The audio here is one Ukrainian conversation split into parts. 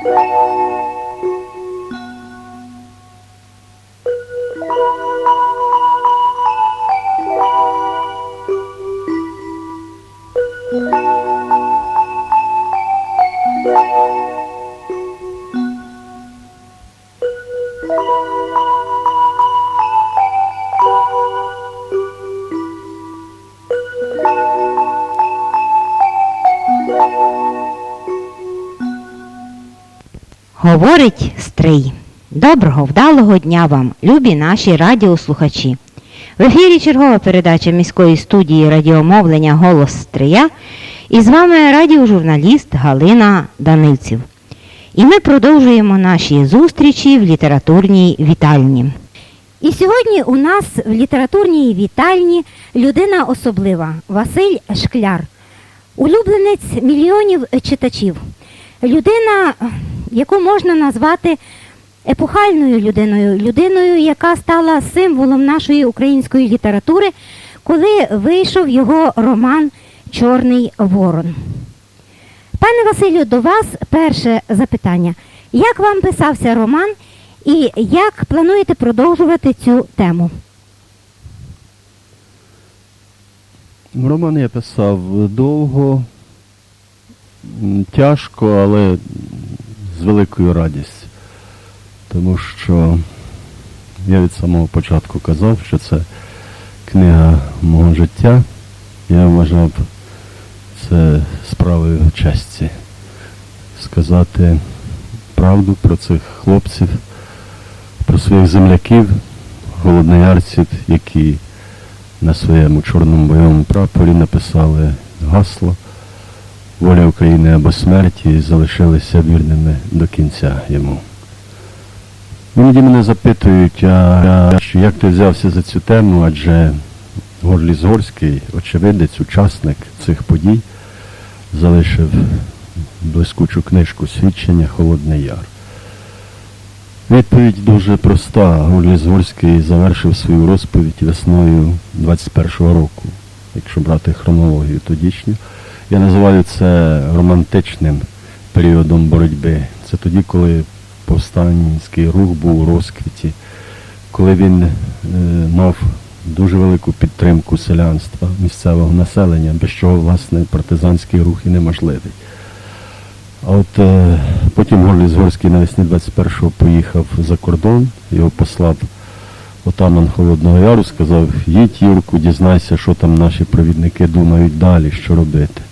Música Говорить Стрий. Доброго, вдалого дня вам, любі наші радіослухачі. В ефірі чергова передача міської студії радіомовлення Голос Стрия і з вами радіожурналіст Галина Данильців. І ми продовжуємо наші зустрічі в літературній вітальні. І сьогодні у нас в літературній вітальні людина особлива Василь Шкляр, улюбленець мільйонів читачів. Людина, яку можна назвати епохальною людиною, людиною, яка стала символом нашої української літератури, коли вийшов його роман Чорний Ворон. Пане Василю, до вас перше запитання. Як вам писався роман і як плануєте продовжувати цю тему? Роман я писав довго, тяжко, але з великою радістю. Тому що я від самого початку казав, що це книга мого життя. Я вважав це справою честі сказати правду про цих хлопців, про своїх земляків, голодноярців, які на своєму чорному бойовому прапорі написали гасло Воля України або смерті залишилися вірними до кінця йому. Іноді мене запитують, а що як ти взявся за цю тему, адже Горліс Горський, очевидець, учасник цих подій, залишив блискучу книжку свідчення Холодний Яр. Відповідь дуже проста. Горліс Горський завершив свою розповідь весною 21-го року, якщо брати хронологію тодішню. Я називаю це романтичним періодом боротьби. Це тоді, коли повстанський рух був у розквіті, коли він е, мав дуже велику підтримку селянства, місцевого населення, без чого, власне, партизанський рух і неможливий. А от е, потім Горліс Горський навесні 21-го поїхав за кордон, його послав отаман Холодного Яру, сказав, їдь, Юрку, дізнайся, що там наші провідники думають далі, що робити.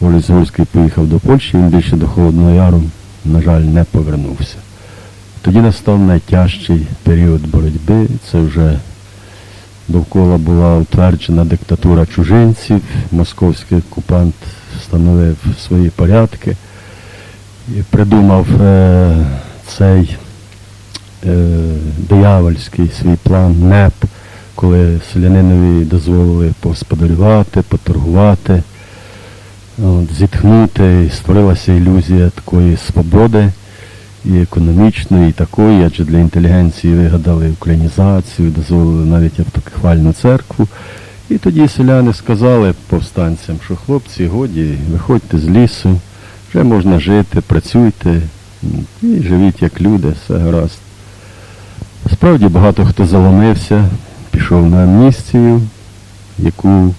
Горліс Горський поїхав до Польщі, він більше до Холодного Яру, на жаль, не повернувся. Тоді настав найтяжчий період боротьби, це вже довкола була утверджена диктатура чужинців, московський окупант встановив свої порядки і придумав е, цей е, диявольський свій план НЕП, коли селянинові дозволили посподарювати, поторгувати, от, зітхнути, створилася ілюзія такої свободи і економічної, і такої, адже для інтелігенції вигадали українізацію, дозволили навіть автокефальну церкву. І тоді селяни сказали повстанцям, що хлопці, годі, виходьте з лісу, вже можна жити, працюйте і живіть як люди, все гаразд. Справді багато хто заломився, пішов на амністію, яку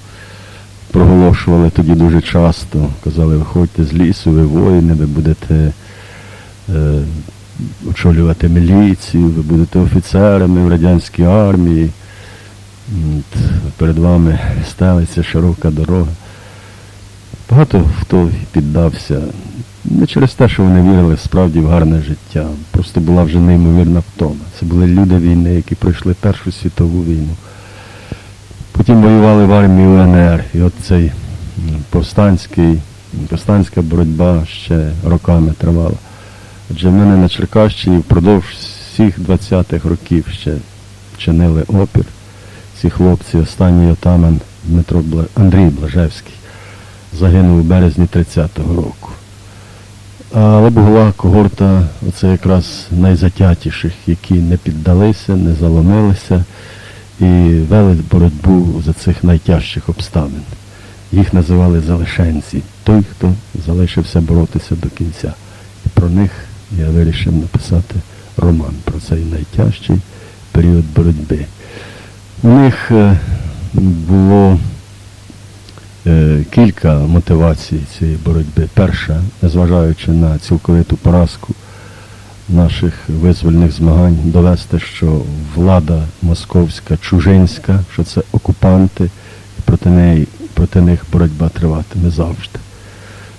проголошували тоді дуже часто. Казали, виходьте з лісу, ви воїни, ви будете е, очолювати міліцію, ви будете офіцерами в радянській армії. От, Перед вами стелиться широка дорога. Багато хто піддався не через те, що вони вірили справді в гарне життя. Просто була вже неймовірна втома. Це були люди війни, які пройшли Першу світову війну. Потім воювали в армії УНР. І от цей повстанський, повстанська боротьба ще роками тривала. Адже в мене на Черкащині впродовж всіх 20-х років ще чинили опір ці хлопці, останній отаман Дмитро Бла... Андрій Блажевський загинув у березні 30-го року. Але була когорта, оце якраз найзатятіших, які не піддалися, не заломилися і вели боротьбу за цих найтяжчих обставин. Їх називали залишенці, той, хто залишився боротися до кінця. про них я вирішив написати роман про цей найтяжчий період боротьби. У них е, було е, кілька мотивацій цієї боротьби. Перша, незважаючи на цілковиту поразку наших визвольних змагань, довести, що влада московська, чужинська, що це окупанти, і проти, неї, проти них боротьба триватиме завжди.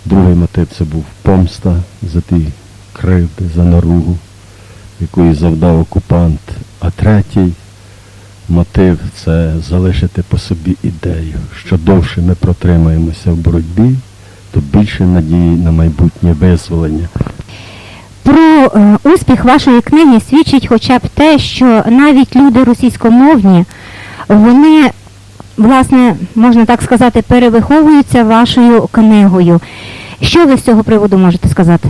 Другий мотив це був помста за ті кривди, за наругу, яку завдав окупант. А третій мотив це залишити по собі ідею, що довше ми протримаємося в боротьбі, то більше надії на майбутнє визволення. Про е, успіх вашої книги свідчить хоча б те, що навіть люди російськомовні, вони, власне, можна так сказати, перевиховуються вашою книгою. Що ви з цього приводу можете сказати?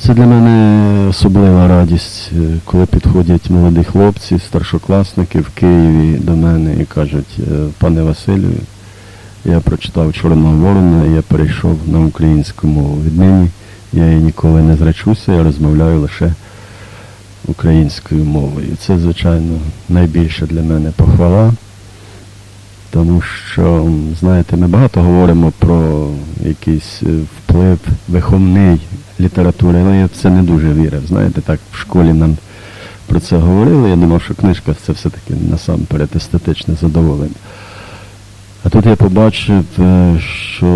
Це для мене особлива радість, е, коли підходять молоді хлопці, старшокласники в Києві до мене і кажуть, «Е, пане Василю, я прочитав Чорного Ворона, і я перейшов на українську мову. Віднині я її ніколи не зречуся, я розмовляю лише українською мовою. Це, звичайно, найбільша для мене похвала. Тому що, знаєте, ми багато говоримо про якийсь е, вплив виховний літератури, але я в це не дуже вірив. Знаєте, так в школі нам про це говорили. Я думав, що книжка це все-таки насамперед естетичне задоволення. А тут я побачив, е, що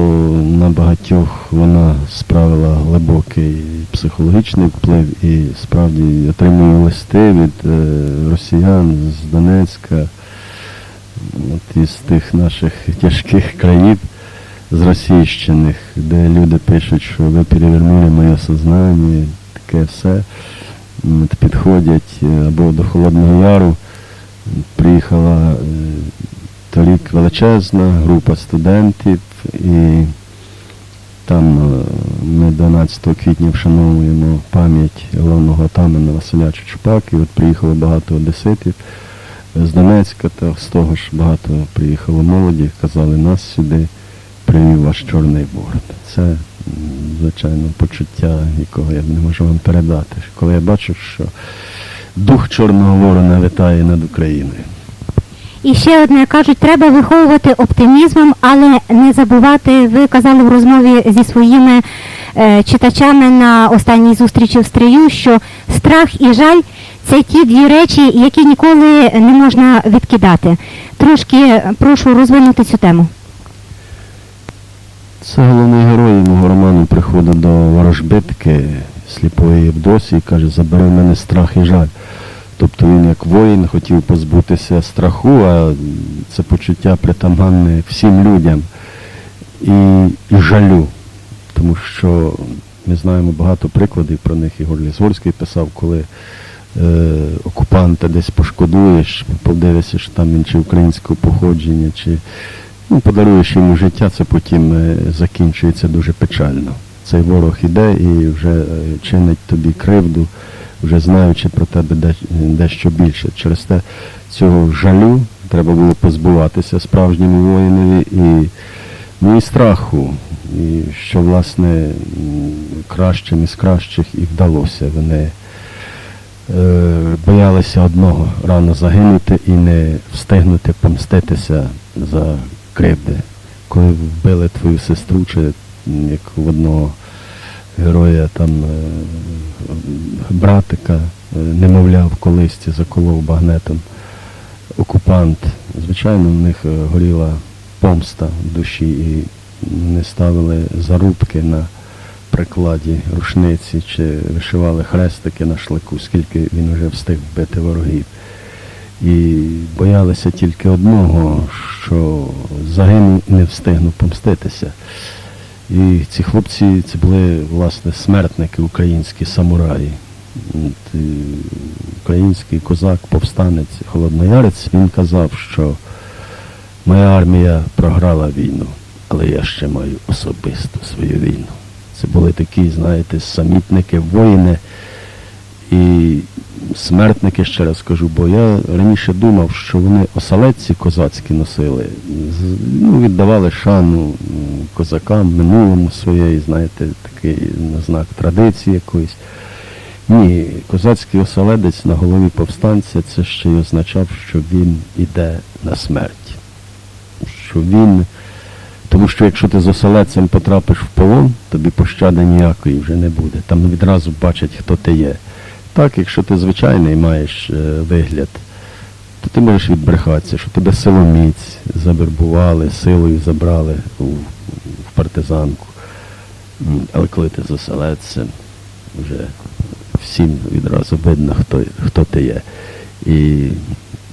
на багатьох вона справила глибокий психологічний вплив і справді отримую листи від е, росіян з Донецька, от із тих наших тяжких країв зросійщених, де люди пишуть, що ви перевернули моє сознання, таке все. Підходять е, або до Холодного Яру. Приїхала торік величезна група студентів, і там е, ми 12 квітня вшановуємо пам'ять головного отамана Василя Чучупак, і от приїхало багато одеситів з Донецька, та з того ж багато приїхало молоді, казали нас сюди, привів ваш Чорний Ворон. Це, звичайно, почуття, якого я не можу вам передати. Коли я бачу, що дух Чорного Ворона витає над Україною. І ще одне кажуть, треба виховувати оптимізмом, але не забувати, ви казали в розмові зі своїми е, читачами на останній зустрічі в стрію, що страх і жаль це ті дві речі, які ніколи не можна відкидати. Трошки е, прошу розвинути цю тему. Це головний герой мого роману приходить до ворожбитки сліпої Євдосі і каже, забери мене страх і жаль. Тобто він як воїн хотів позбутися страху, а це почуття притаманне всім людям і, і жалю. Тому що ми знаємо багато прикладів про них. Ігор Лізвольський писав, коли е, окупанта десь пошкодуєш, подивишся, що там він чи українського походження, чи ну, подаруєш йому життя, це потім е, закінчується дуже печально. Цей ворог іде і вже е, чинить тобі кривду, вже знаючи про тебе де- дещо більше. Через те цього жалю треба було позбуватися справжньому воїнові і, ну, і страху, і що власне кращим із кращих і вдалося. Вони е, боялися одного рано загинути і не встигнути помститися за кривди. Коли вбили твою сестру, чи як в одного героя там е, братика, е, немовля колисці заколов багнетом окупант. Звичайно, в них е, горіла помста в душі і не ставили зарубки на прикладі рушниці чи вишивали хрестики на шлику, скільки він вже встиг вбити ворогів. І боялися тільки одного, що загину і не встигну помститися. І ці хлопці це були власне смертники, українські самураї. От, Український козак, повстанець, холодноярець, він казав, що моя армія програла війну, але я ще маю особисто свою війну. Це були такі, знаєте, самітники, воїни. І смертники, ще раз кажу, бо я раніше думав, що вони оселедці козацькі носили, ну, віддавали шану козакам, минулому своєї, знаєте, такий на знак традиції якоїсь. Ні, козацький оселедець на голові повстанця це ще й означав, що він іде на смерть. Що він. Тому що якщо ти з оселедцем потрапиш в полон, тобі пощади ніякої вже не буде. Там відразу бачать, хто ти є. Так, якщо ти звичайний маєш е, вигляд, то ти можеш відбрехатися, що тебе силоміць завербували, силою забрали у, в партизанку. Але коли ти з оселедцем, вже всім відразу видно, хто, хто ти є. І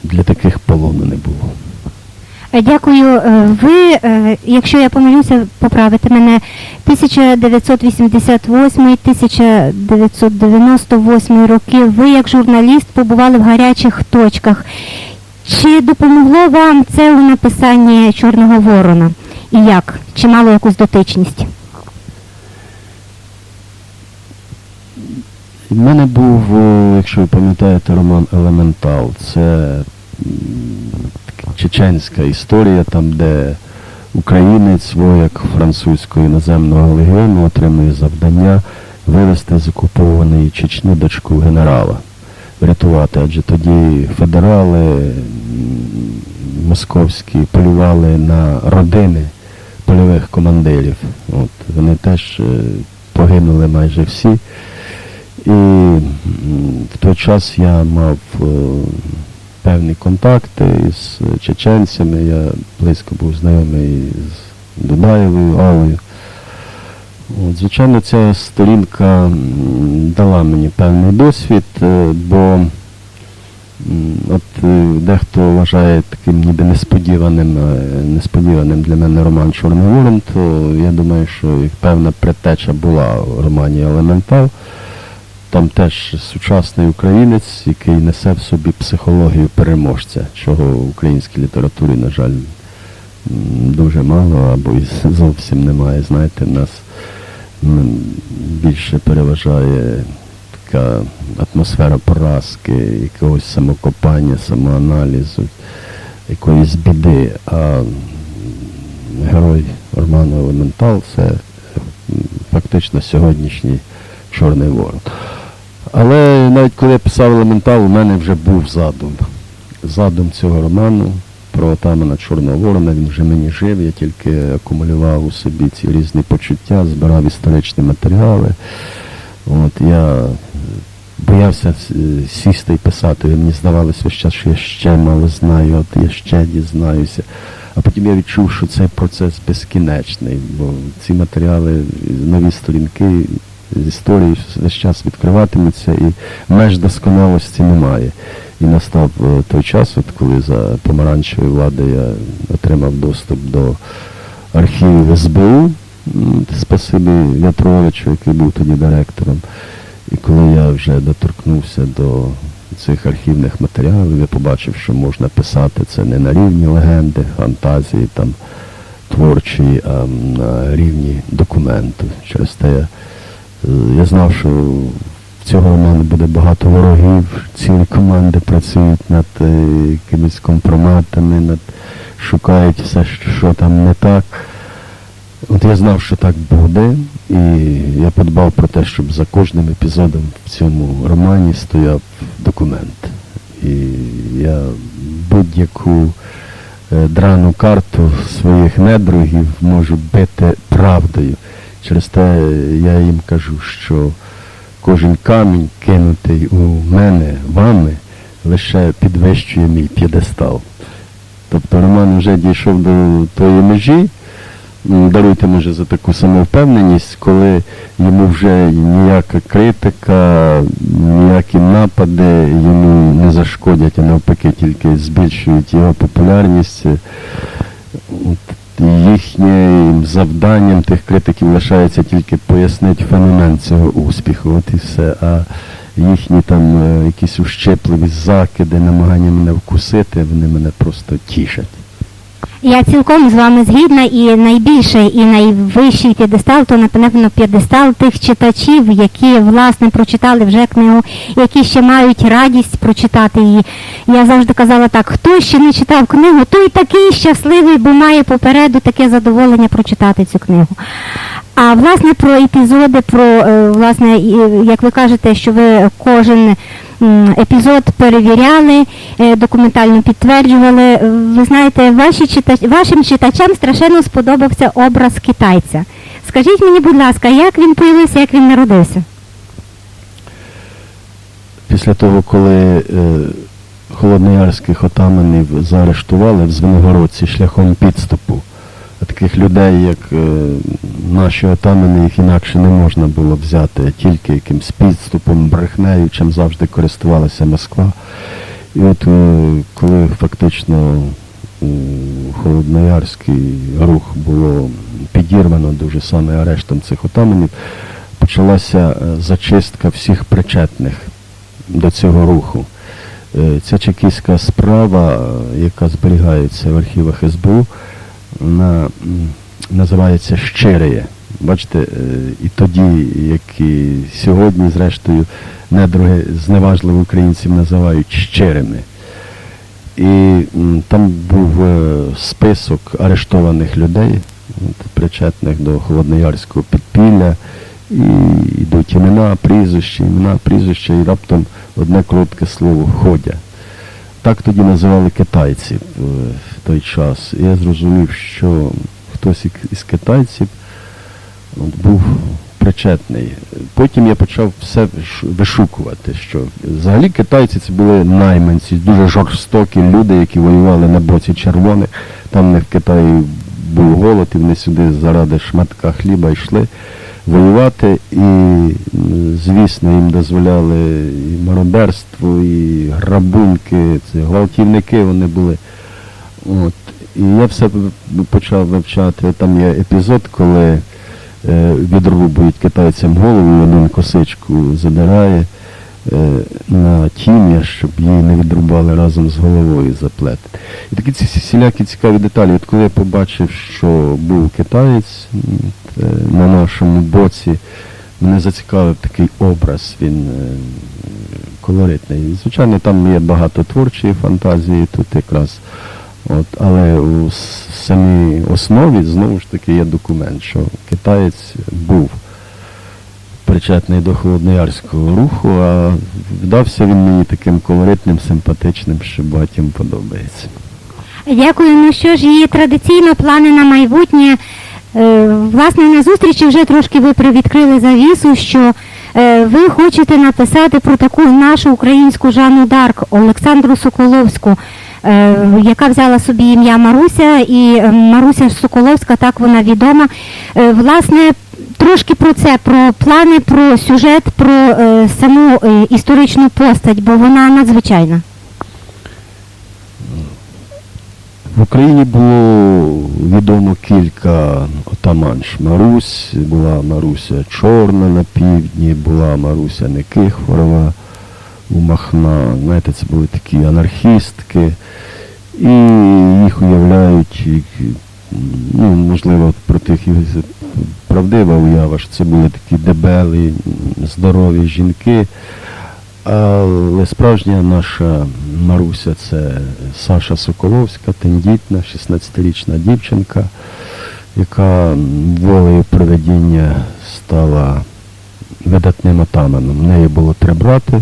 для таких полону не було. Е, Дякую. Е, Ви, е, якщо я помилюся, поправите мене. 1998-1998 роки ви як журналіст побували в гарячих точках. Чи допомогло вам це у написанні Чорного Ворона? І як? Чи мало якусь дотичність? У мене був, якщо ви пам'ятаєте, роман Елементал. Це чеченська історія, там, де українець, вояк французького іноземного легіону отримує завдання вивезти з окупованої Чечні дочку генерала. Врятувати, адже тоді федерали московські полювали на родини польових командирів. От, вони теж е, погинули майже всі. І в той час я мав е, певні контакти із чеченцями. Я близько був знайомий з Дудаєвою, Алою. От, звичайно, ця сторінка дала мені певний досвід, е, бо от е, дехто вважає таким ніби несподіваним, е, несподіваним для мене роман Чорний Ворон, то я думаю, що певна предтеча була в романі Елементал. Там теж сучасний українець, який несе в собі психологію переможця, чого в українській літературі, на жаль, дуже мало або і зовсім немає. Знаєте, нас більше переважає така атмосфера поразки, якогось самокопання, самоаналізу, якоїсь біди. А герой роману Елементал це фактично сьогоднішній Чорний Ворон. Але навіть коли я писав елементал, у мене вже був задум. Задум цього роману про отамана Чорного Ворона, він вже мені жив, я тільки акумулював у собі ці різні почуття, збирав історичні матеріали. От я боявся сісти і писати. Мені здавалося весь час, що я ще мало знаю, от я ще дізнаюся. А потім я відчув, що цей процес безкінечний, бо ці матеріали, нові сторінки з історії весь час відкриватимуться і меж досконалості немає. І настав е, той час, от коли за помаранчевої влади я отримав доступ до архівів СБУ, спасибі В'ятровичу, який був тоді директором. І коли я вже доторкнувся до цих архівних матеріалів, я побачив, що можна писати це не на рівні легенди, фантазії, там, творчої, а на рівні документу. Через те я, я знав, що в цього роману буде багато ворогів, цілі команди працюють над е, якимись компроматами, над, шукають все, що- що там не так. От я знав, що так буде, і я подбав про те, щоб за кожним епізодом в цьому романі стояв документ. І я будь-яку е, драну карту своїх недругів можу бити правдою. Через те я їм кажу, що кожен камінь, кинутий у мене вами, лише підвищує мій п'єдестал. Тобто Роман вже дійшов до тої межі, даруйте може за таку самовпевненість, коли йому вже ніяка критика, ніякі напади йому не зашкодять, а навпаки тільки збільшують його популярність. Їхнім завданням тих критиків лишається тільки пояснити феномен цього успіху. От і все. А їхні там е, якісь ущепливі закиди, намагання мене вкусити, вони мене просто тішать. Я цілком з вами згідна і найбільше, і найвищий п'єдестал, то напевно п'єдестал тих читачів, які власне прочитали вже книгу, які ще мають радість прочитати її. Я завжди казала так, хто ще не читав книгу, той такий щасливий, бо має попереду таке задоволення прочитати цю книгу. А власне про епізоди, про е, власне, як ви кажете, що ви кожен епізод перевіряли, е, документально підтверджували. Ви знаєте, ваші читач, вашим читачам страшенно сподобався образ китайця. Скажіть мені, будь ласка, як він появився, як він народився? Після того, коли е, холодноярських отаманів заарештували в Звенигородці шляхом підступу, таких людей, як е, наші отамани, їх інакше не можна було взяти, тільки якимсь підступом, брехнею, чим завжди користувалася Москва. І от е, коли фактично е, холодноярський рух було підірвано дуже саме арештом цих отаманів, почалася е, зачистка всіх причетних до цього руху. Ця чекістська справа, яка зберігається в архівах СБУ, вона називається «Щиреє». Бачите, е, і тоді, як і сьогодні, зрештою, недруги зневажливо українців називають щирими. І там був е, список арештованих людей, причетних до холодноярського підпілля, і йдуть імена, прізвища, імена, прізвища, і раптом одне коротке слово ходя. Так тоді називали китайців е, в той час. І я зрозумів, що хтось із китайців був причетний. Потім я почав все вишукувати, що взагалі китайці це були найманці, дуже жорстокі люди, які воювали на боці червоних. Там них в Китаї був голод, і вони сюди заради шматка хліба йшли воювати. І, звісно, їм дозволяли і мародерство, і грабунки, це гвалтівники вони були. От. І я все почав вивчати. Там є епізод, коли е, відрубують китайцям голову, один косичку задирає на тім'я, щоб її не відрубали разом з головою заплетити. І такі ці всілякі цікаві деталі. От коли я побачив, що був китаєць е, на нашому боці, мене зацікавив такий образ, він е, колоритний. Звичайно, там є багато творчої фантазії, тут якраз. От, але у самій основі знову ж таки є документ, що китаєць був причетний до холодноярського руху, а вдався він мені таким колоритним, симпатичним, що багатьом подобається. Дякую. Ну що ж, і традиційно плани на майбутнє. Е, Власне, на зустрічі вже трошки ви привідкрили завісу, що е, ви хочете написати про таку нашу українську Жанну Дарк Олександру Соколовську, е, яка взяла собі ім'я Маруся, і Маруся Соколовська, так вона відома. Власне, трошки про це, про плани, про сюжет, про е, саму е, історичну постать, бо вона надзвичайна. В Україні було відомо кілька отаманш. Марусь, була Маруся Чорна на півдні, була Маруся Никифорова у Махна. Знаєте, це були такі анархістки. І їх уявляють, ну, можливо, про тих правдива уява, що це були такі дебелі, здорові жінки. Але справжня наша Маруся це Саша Соколовська, тендітна, 16-річна дівчинка, яка волею проведіння стала видатним отаманом. В неї було три брати.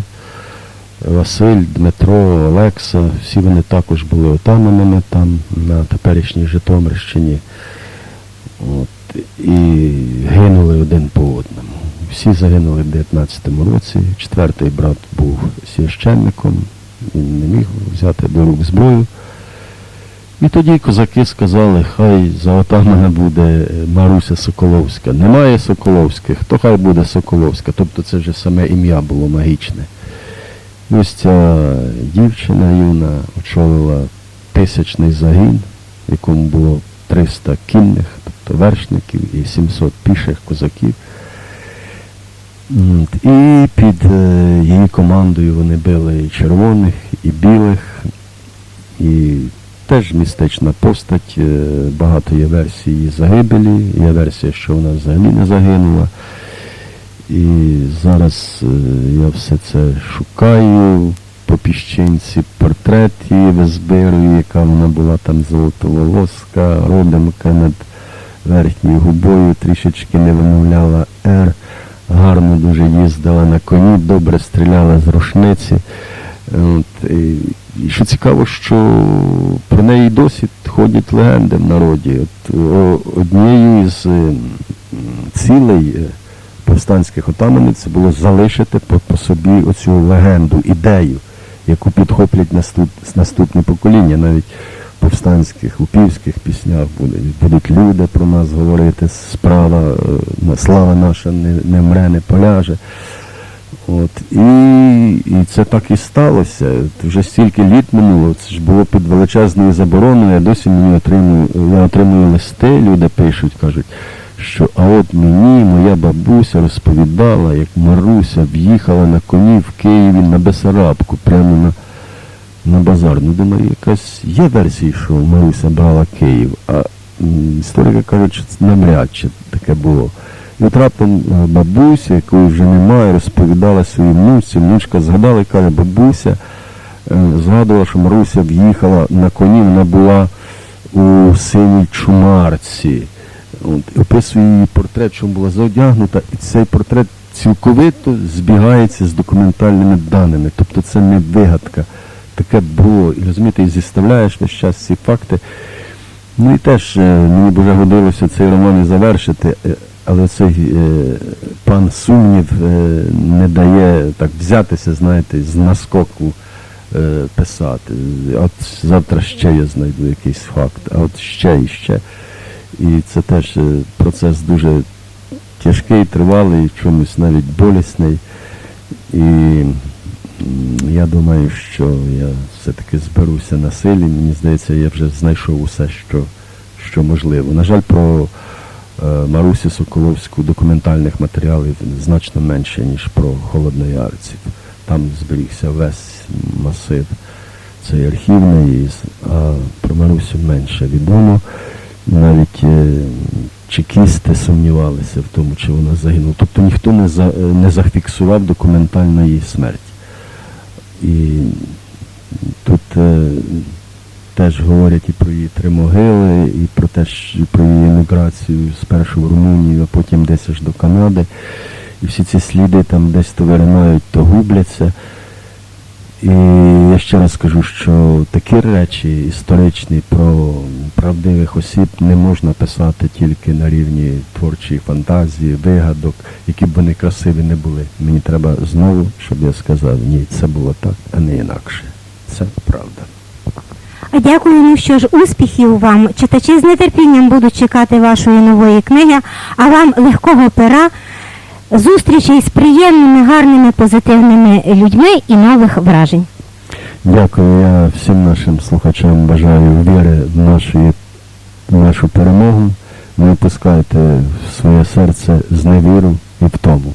Василь, Дмитро, Олекса, всі вони також були отаманами там на теперішній Житомирщині. От, і гинули один по одному. Всі загинули в 19-му році. Четвертий брат був священником, він не міг взяти до рук зброю. І тоді козаки сказали, хай за отамана буде Маруся Соколовська. Немає Соколовських, то хай буде Соколовська. Тобто це вже саме ім'я було магічне. Ось ця дівчина юна очолила тисячний загін, в якому було 300 кінних, тобто вершників і 700 піших козаків. І під е, її командою вони били і червоних, і білих, і теж містична постать, е, багато є версій її загибелі, є версія, що вона взагалі не загинула. І зараз е, я все це шукаю по піщинці портрет її яка вона була там золотоволоска, родимка над верхньою губою, трішечки не вимовляла Р, гарно дуже їздила на коні, добре стріляла з рушниці. От, і, що цікаво, що про неї досі ходять легенди в народі. От, однією з цілей е, повстанських отаманів це було залишити по, по собі оцю легенду, ідею, яку підхоплять наступ, наступні покоління. Навіть в повстанських упівських піснях буде, будуть люди про нас говорити, справа, е, слава наша не, не мре, не поляже. От, і, і це так і сталося. Вже стільки літ минуло, це ж було під величезною забороною, я досі мені отримую, я отримую листи, люди пишуть, кажуть, що а от мені моя бабуся розповідала, як Маруся в'їхала на коні в Києві на Бесарабку, прямо на, на базар. Ну, думаю, якась є версія, що Маруся брала Київ, а історики кажуть, що це навряд чи таке було. І от раптом е, бабуся, якої вже немає, розповідала своїй внучці, внучка згадала і каже, бабуся е, згадувала, що Маруся в'їхала на коні, вона була у синій чумарці. От, описує її портрет, що була заодягнута, і цей портрет цілковито збігається з документальними даними. Тобто це не вигадка. Таке було. І розумієте, і зіставляєш весь час ці факти. Ну і теж е, мені б вже годилося цей роман і завершити, е, але цей е, пан Сумнів не дає так взятися, знаєте, з наскоку писати. От завтра ще я знайду якийсь факт, а от ще і ще. І це теж е, процес дуже тяжкий, тривалий, чомусь навіть болісний. І я думаю, що я все-таки зберуся на силі. Мені здається, я вже знайшов усе, що, що можливо. На жаль, про е, Марусю Соколовську документальних матеріалів значно менше, ніж про холодноярців. Там зберігся весь масив цей архівний, а про Марусю менше відомо. Навіть е, чекісти сумнівалися в тому, чи вона загинула. Тобто ніхто не, за, е, не зафіксував документально її смерть. І тут е, теж говорять і про її три могили, і про те, що про її еміграцію спершу в Румунію, а потім десь аж до Канади. І всі ці сліди там десь то виринають, то губляться. І я ще раз скажу, що такі речі історичні про правдивих осіб не можна писати тільки на рівні творчої фантазії, вигадок, які б вони красиві не були. Мені треба знову, щоб я сказав, ні, це було так, а не інакше. Це правда. А дякую, ну що ж, успіхів вам. Читачі з нетерпінням будуть чекати вашої нової книги, а вам легкого пера, зустрічей з приємними, гарними, позитивними людьми і нових вражень. Дякую. Я всім нашим слухачам бажаю віри в, наші, в нашу перемогу. Не опускайте в своє серце зневіру і втому.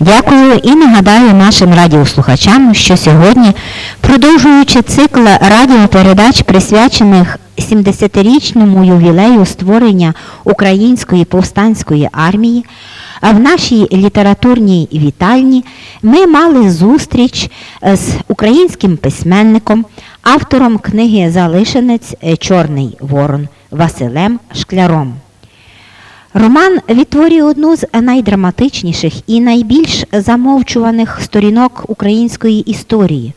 Дякую і нагадаю нашим радіослухачам, що сьогодні, продовжуючи цикл радіопередач, присвячених 70-річному ювілею створення Української повстанської армії, в нашій літературній вітальні ми мали зустріч е, з українським письменником, автором книги Залишенець е, Чорний Ворон Василем Шкляром. Роман відтворює одну з найдраматичніших і найбільш замовчуваних сторінок української історії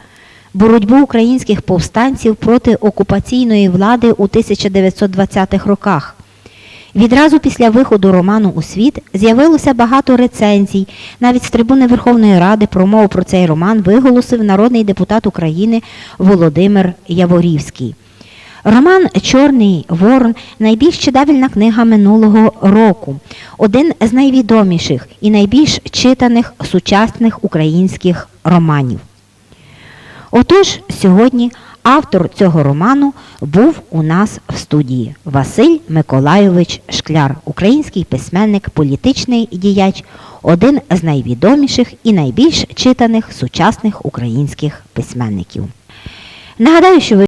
боротьбу українських повстанців проти окупаційної влади у 1920-х роках. Відразу після виходу роману у світ з'явилося багато рецензій. Навіть з трибуни Верховної Ради промову про цей роман виголосив народний депутат України Володимир Яворівський. Роман Чорний Ворон найбільш читабельна книга минулого року, один з найвідоміших і найбільш читаних сучасних українських романів. Отож, сьогодні автор цього роману був у нас в студії Василь Миколайович Шкляр, український письменник, політичний діяч, один з найвідоміших і найбільш читаних сучасних українських письменників. Нагадаю, що ви